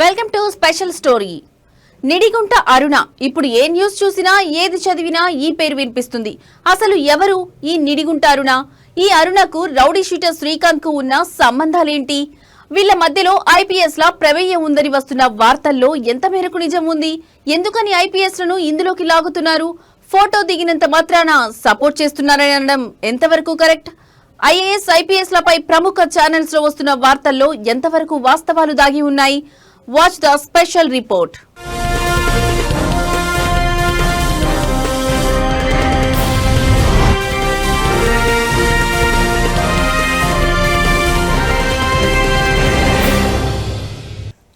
Welcome to special story. Nidigunta Aruna. ఇప్పుడు ఏ news చూసినా ఏది చదివినా ఈ పేరు వినిపిస్తుంది. అసలు ఎవరు ఈ నిడిగుంట అరుణ? ఈ అరుణకు రౌడీ షీటర్ శ్రీకాంత్కు ఉన్న సంబంధాలేంటి? వీళ్ళ మధ్యలో ఐపీఎస్ లా ప్రమేయం ఉందని వస్తున్న వార్తల్లో ఎంత మేరకు నిజం ఉంది? ఎందుకని ఐపీఎస్లను ఇందులోకి లాగుతున్నారు? ఫోటో దిగినంత మాత్రాన సపోర్ట్ చేస్తున్నారని అనడం ఎంతవరకు కరెక్ట్? ఐఏఎస్ ఐపీఎస్ లపై ప్రముఖ ఛానల్స్లో వస్తున్న వార్తల్లో ఎంతవరకు వాస్తవాలు దాగి ఉన్నాయి? Watch the special report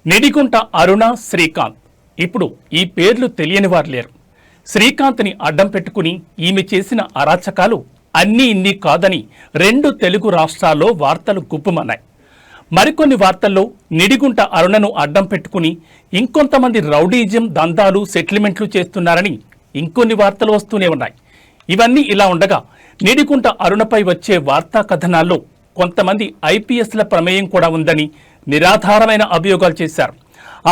Nidikunta Aruna Srikanth. ఇప్పుడు ఈ పేర్లు తెలియని వారు లేరు. శ్రీకాంత్ని అడ్డం పెట్టుకుని ఈమె చేసిన అరాచకాలు అన్నీ ఇన్ని కాదని రెండు తెలుగు రాష్ట్రాల్లో వార్తలు గుప్పుమన్నాయి మరికొన్ని వార్తల్లో నిడిగుంట అరుణను అడ్డం పెట్టుకుని ఇంకొంతమంది రౌడీజం దందాలు సెటిల్మెంట్లు చేస్తున్నారని ఇంకొన్ని వార్తలు వస్తూనే ఉన్నాయి. ఇవన్నీ ఇలా ఉండగా నిడిగుంట అరుణపై వచ్చే వార్తా కథనాల్లో కొంతమంది ఐపీఎస్ల ప్రమేయం కూడా ఉందని నిరాధారమైన అభియోగాలు చేశారు.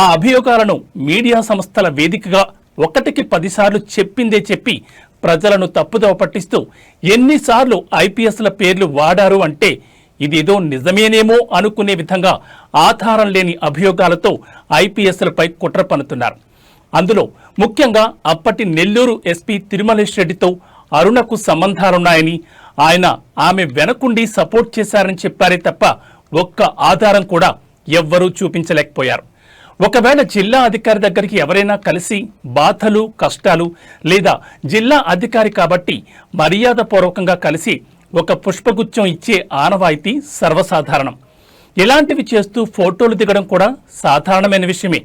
ఆ అభియోగాలను మీడియా సంస్థల వేదికగా ఒకటికి పదిసార్లు చెప్పిందే చెప్పి ప్రజలను తప్పుదోవ పట్టిస్తూ ఎన్నిసార్లు ఐపీఎస్ల పేర్లు వాడారు అంటే ఇదేదో నిజమేనేమో అనుకునే విధంగా ఆధారం లేని అభియోగాలతో ఐపీఎస్లపై కుట్ర పన్నుతున్నారు. అందులో ముఖ్యంగా అప్పటి నెల్లూరు ఎస్పీ తిరుమలేష్ రెడ్డితో అరుణకు సంబంధాలున్నాయని ఆయన ఆమె వెనకుండి సపోర్ట్ చేశారని చెప్పారే తప్ప ఒక్క ఆధారం కూడా ఎవ్వరూ చూపించలేకపోయారు. ఒకవేళ జిల్లా అధికారి దగ్గరికి ఎవరైనా కలిసి బాధలు కష్టాలు లేదా జిల్లా అధికారి కాబట్టి మర్యాదపూర్వకంగా కలిసి ఒక పుష్పగుచ్చం ఇచ్చే ఆనవాయితీ సర్వసాధారణం. ఇలాంటివి చేస్తూ ఫోటోలు దిగడం కూడా సాధారణమైన విషయమే.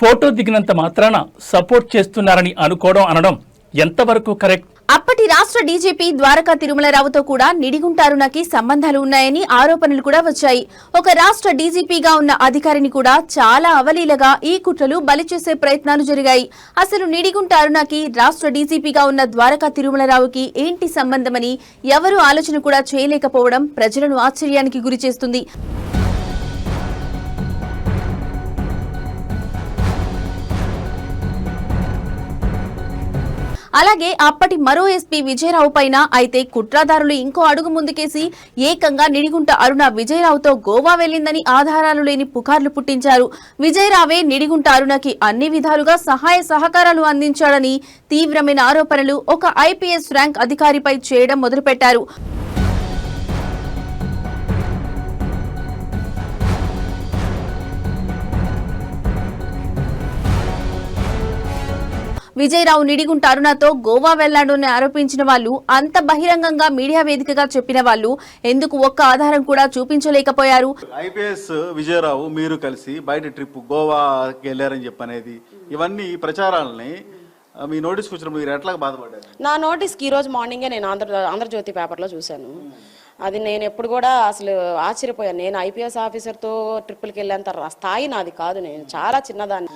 ఫోటో దిగినంత మాత్రాన సపోర్ట్ చేస్తున్నారని అనుకోవడం అనడం ఎంతవరకు కరెక్ట్? అప్పటి రాష్ట్ర డీజీపీ ద్వారకా తిరుమలరావుతో కూడా నిడిగుంటారునకి సంబంధాలు ఉన్నాయని ఆరోపణలు కూడా వచ్చాయి. ఒక రాష్ట్ర డీజీపీగా ఉన్న అధికారిని కూడా చాలా అవలీలగా ఈ కుట్రలు బలి చేసే ప్రయత్నాలు జరిగాయి. అసలు నిడిగుంటారునకి రాష్ట్ర డీజీపీగా ఉన్న ద్వారకా తిరుమలరావుకి ఏంటి సంబంధమని ఎవరు ఆలోచన కూడా చేయలేకపోవడం ప్రజలను ఆశ్చర్యానికి గురిచేస్తుంది. అలాగే అప్పటి మరో ఎస్పీ విజయరావు పైన అయితే కుట్రాదారులు ఇంకో అడుగు ముందుకేసి ఏకంగా నిడిగుంట అరుణ విజయరావుతో గోవా వెళ్ళిందని ఆధారాలు లేని పుకార్లు పుట్టించారు. విజయరావే నిడిగుంట అరుణకి అన్ని విధాలుగా సహాయ సహకారాలు అందించాడని తీవ్రమైన ఆరోపణలు ఒక ఐపీఎస్ ర్యాంక్ అధికారిపై చేయడం మొదలుపెట్టారు. విజయరావు నిడిగుంట అరుణతో గోవా వెళ్ళాడు అని ఆరోపించిన వాళ్ళు అంత బహిరంగంగా మీడియా వేదికగా చెప్పిన వాళ్ళు ఎందుకు ఒక్క ఆధారం కూడా చూపించలేకపోయారు? ఐపీఎస్ విజయరావు మీరు కలిసి బయట ట్రిప్ గోవాకి వెళ్ళారని చెప్పనేది. ఇవన్నీ ప్రచారాలని మీ నోటీస్కి వచ్చినప్పుడు మీరు ఎట్లా బాధపడ్డారు? నా నోటీస్కి ఈరోజు మార్నింగే నేను ఆంధ్ర ఆంధ్రజ్యోతి పేపర్లో చూశాను. అది నేను ఎప్పుడు కూడా అసలు ఆశ్చర్యపోయాను. నేను ఐపీఎస్ ఆఫీసర్తో ట్రిప్పులకి వెళ్ళేంత రా- స్థాయి నాది కాదు. నేను చాలా చిన్నదాన్ని.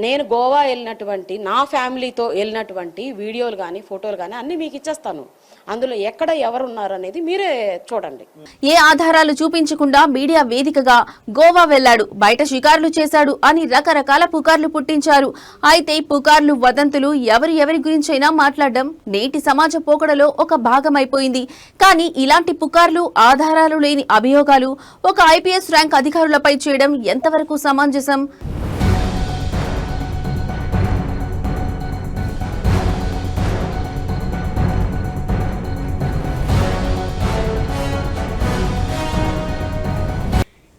నేను గోవా వెళ్ళినటువంటి నా ఫ్యామిలీతో వెళ్ళినటువంటి వీడియోలు కానీ ఫోటోలు కానీ అన్నీ మీకు ఇచ్చేస్తాను. అందులో ఎక్కడ ఎవరున్నారు అనేది మీరే చూడండి. ఏ ఆధారాలు చూపించకుండా మీడియా వేదికగా గోవా వెళ్ళాడు బయట షికార్లు చేశాడు అని రకరకాల పుకార్లు పుట్టించారు. అయితే పుకార్లు వదంతులు ఎవరు ఎవరి గురించైనా మాట్లాడడం నేటి సమాజ పోకడలో ఒక భాగమైపోయింది. కానీ ఇలాంటి పుకార్లు ఆధారాలు లేని అభియోగాలు ఒక ఐపీఎస్ ర్యాంక్ అధికారులపై చేయడం ఎంతవరకు సమంజసం?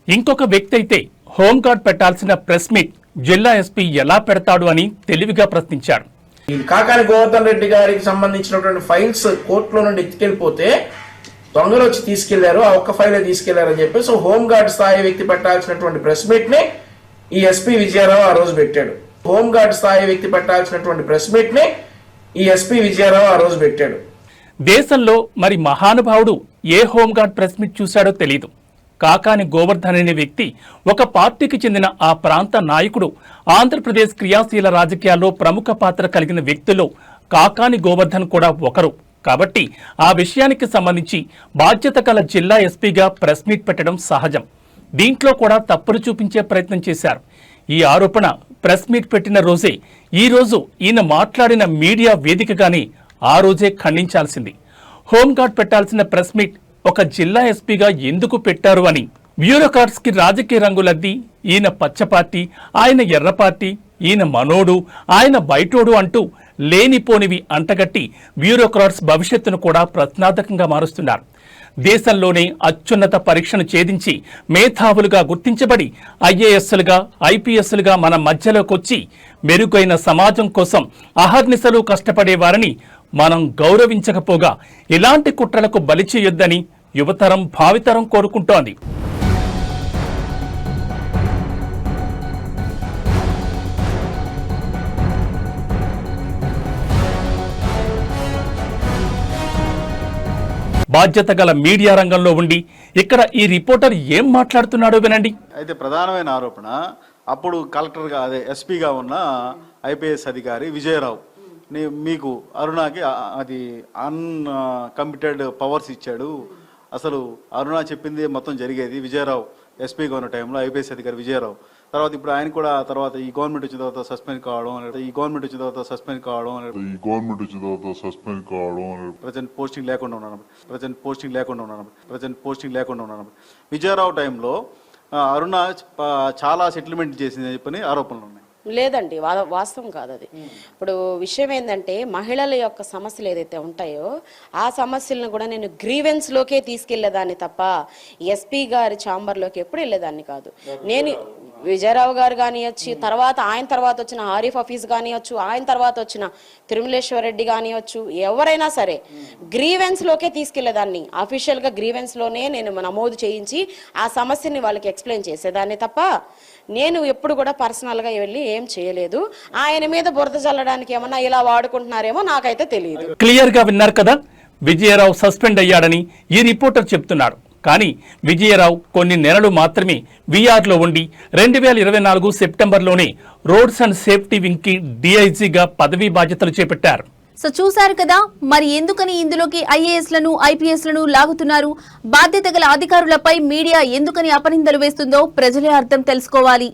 ఇంకొక వ్యక్తి అయితే హోంగార్డ్ పెట్టాల్సిన ప్రెస్ మీట్ జిల్లా ఎస్పీ ఎలా పెడతాడు అని తెలివిగా ప్రశ్నించాడు ఈ కాకాని గోవర్ధన్ రెడ్డి గారికి సంబంధించినటువంటి ఫైల్స్ కోర్టులో నుండి ఎత్తుకెళ్ళిపోతే దొంగలు వచ్చి తీసుకెళ్ళారు ఆ ఒక్క ఫైలే తీసుకెళ్ళారని చెప్పి సో హోంగార్డ్ స్థాయి వ్యక్తి పెట్టాల్సినటువంటి ప్రెస్ మీట్ని ఈ ఎస్పీ విజయారావు ఆ రోజు పెట్టాడు. హోంగార్డ్ స్థాయి వ్యక్తి పెట్టాల్సినటువంటి ప్రెస్ మీట్ని ఈ ఎస్పీ విజయారావు ఆ రోజు పెట్టాడు. దేశంలో మరి మహానుభావుడు ఏ హోంగార్డ్ ప్రెస్ మీట్ చూశాడో తెలియదు కాకాని గోవర్ధన్ అనే వ్యక్తి ఒక పార్టీకి చెందిన ఆ ప్రాంత నాయకుడు ఆంధ్రప్రదేశ్ క్రియాశీల రాజకీయాల్లో ప్రముఖ పాత్ర కలిగిన వ్యక్తుల్లో కాకాని గోవర్ధన్ కూడా ఒకరు. కాబట్టి ఆ విషయానికి సంబంధించి బాధ్యత గల జిల్లా ఎస్పీగా ప్రెస్ మీట్ పెట్టడం సహజం. దీంట్లో కూడా తప్పులు చూపించే ప్రయత్నం చేశారు. ఈ ఆరోపణ ప్రెస్ మీట్ పెట్టిన రోజే ఈ రోజు ఈయన మాట్లాడిన మీడియా వేదికగానే ఆ రోజే ఖండించాల్సింది. హోంగార్డ్ పెట్టాల్సిన ప్రెస్ మీట్ ఒక జిల్లా ఎస్పీగా ఎందుకు పెట్టారు అని బ్యూరోక్రాట్స్కి రాజకీయ రంగులద్ది ఈయన పచ్చ పార్టీ ఆయన ఎర్ర పార్టీ ఈయన మనోడు ఆయన బయటోడు అంటూ లేనిపోనివి అంటగట్టి బ్యూరోక్రాట్స్ భవిష్యత్తును కూడా ప్రశ్నార్థకంగా మారుస్తున్నారు. దేశంలోనే అత్యున్నత పరీక్షను ఛేదించి మేధావులుగా గుర్తించబడి ఐఏఎస్లుగా ఐపీఎస్లుగా మన మధ్యలోకొచ్చి మెరుగైన సమాజం కోసం అహర్నిశలు కష్టపడేవారని మనం గౌరవించకపోగా ఇలాంటి కుట్రలకు బలి చేయొద్దని యువతరం భావితరం కోరుకుంటోంది. బాధ్యత గల మీడియా రంగంలో ఉండి ఇక్కడ ఈ రిపోర్టర్ ఏం మాట్లాడుతున్నాడో వినండి. అయితే ప్రధానమైన ఆరోపణ అప్పుడు కలెక్టర్గా అదే ఎస్పీగా ఉన్న ఐపీఎస్ అధికారి విజయరావు. నీ- మీకు అరుణాకి అది అన్ కంప్యూటెడ్ పవర్స్ ఇచ్చాడు. అసలు అరుణ చెప్పింది మొత్తం జరిగేది విజయరావు ఎస్పీగా ఉన్న టైంలో ఐపీఎస్ అధికారి విజయరావు. తర్వాత ఇప్పుడు ఆయన కూడా తర్వాత ఈ గవర్నమెంట్ వచ్చిన తర్వాత సస్పెండ్ కావడం ఈ గవర్నమెంట్ వచ్చిన తర్వాత సస్పెండ్ కావడం ఈ గవర్నమెంట్ వచ్చిన తర్వాత సస్పెండ్ కావడం ప్రజెంట్ పోస్టింగ్ లేకుండా ఉన్నాను. ప్రజెంట్ పోస్టింగ్ లేకుండా ఉన్నాను. ప్రజెంట్ పోస్టింగ్ లేకుండా ఉన్నాను. విజయరావు టైంలో అరుణ చాలా సెటిల్మెంట్ చేసిందని చెప్పని ఆరోపణలు ఉన్నాయి. లేదండి వా- వాస్తవం కాదు అది. ఇప్పుడు విషయం ఏంటంటే మహిళల యొక్క సమస్యలు ఏదైతే ఉంటాయో ఆ సమస్యలను కూడా నేను గ్రీవెన్స్ లోకే తీసుకెళ్ళేదాన్ని తప్ప ఎస్పీ గారి ఛాంబర్లోకి ఎప్పుడు వెళ్ళేదాన్ని కాదు. నేను విజయరావు గారు కానివచ్చు తర్వాత ఆయన తర్వాత వచ్చిన ఆరిఫ్ హఫీజ్ కానివ్వచ్చు ఆయన తర్వాత వచ్చిన తిరుమలేశ్వర రెడ్డి కానివ్వచ్చు ఎవరైనా సరే గ్రీవెన్స్ లోకే తీసుకెళ్ళేదాన్ని. అఫీషియల్గా గ్రీవెన్స్లోనే నేను నమోదు చేయించి ఆ సమస్యని వాళ్ళకి ఎక్స్ప్లెయిన్ చేసేదాన్ని తప్ప నేను ఎప్పుడు కూడా పర్సనల్గా వెళ్ళి ఏం చేయలేదు. ఆయన మీద బురద చల్లడానికి ఏమన్నా ఇలా వాడుకుంటున్నారేమో నాకైతే తెలియదు. క్లియర్గా విన్నారు కదా విజయరావు సస్పెండ్ అయ్యాడని ఈ రిపోర్టర్ చెప్తున్నాడు కానీ విజయరావు కొన్ని నెలలు మాత్రమే విఆర్లో ఉండి రెండు వేల ఇరవై నాలుగు సెప్టెంబర్లోనే రోడ్స్ అండ్ సేఫ్టీ వింగ్కి డిఐజీగా పదవీ బాధ్యతలు చేపట్టారు. సో చూశారు కదా మరి ఎందుకని ఇందులోకి ఐఏఎస్లను ఐపీఎస్లను లాగుతున్నారు? బాధ్యత గల అధికారులపై మీడియా ఎందుకని అపనిందలు వేస్తుందో ప్రజలే అర్థం తెలుసుకోవాలి.